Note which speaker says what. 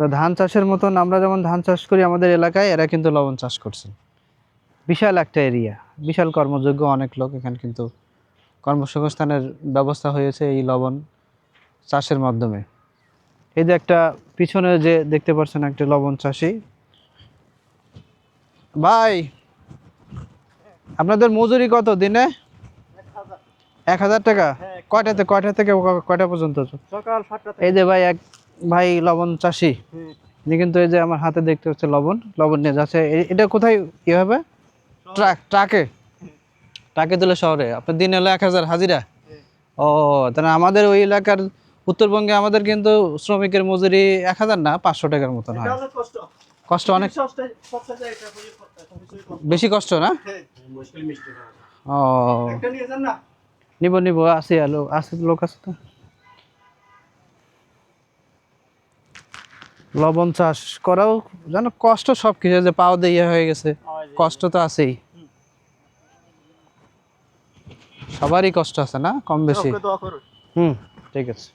Speaker 1: তো ধান চাষের মতন আমরা যেমন ধান চাষ করি আমাদের এলাকায় এরা কিন্তু লবণ চাষ করছেন বিশাল একটা এরিয়া বিশাল কর্মযোগ্য অনেক লোক এখানে কিন্তু কর্মসংস্থানের ব্যবস্থা হয়েছে এই লবণ চাষের মাধ্যমে। এই যে একটা পিছনে যে দেখতে পাচ্ছেন একটা লবণ চাষি। ভাই আপনাদের মজুরি কত দিনে? এক হাজার। টাকা? কয়টাতে কয়টা থেকে কয়টা পর্যন্ত? এই যে ভাই এক ভাই লবণ চাষি। কিন্তু এই যে আমার হাতে দেখতে হচ্ছে লবণ লবণ নিয়ে যাচ্ছে। এটা কোথায় কি হবে? ট্রাক ট্রাকে? ট্রাকে তুলে শহরে। আপনার দিন হলো এক হাজার হাজিরা? ও তাহলে আমাদের ওই এলাকার উত্তরবঙ্গে আমাদের কিন্তু শ্রমিকের মজুরি এক হাজার না পাঁচশো টাকার মতন হয়।
Speaker 2: কষ্ট।
Speaker 1: অনেক? বেশি কষ্ট না?
Speaker 2: হয়।
Speaker 1: ও। নিব নিব আসি আলো আছে লোক আছে তো। লবণ চাষ করাও যেন কষ্ট সব কিছু যে পাও দিয়ে হয়ে গেছে। কষ্ট তো আছেই। সবারই কষ্ট আছে না? কম বেশি? হুম ঠিক আছে।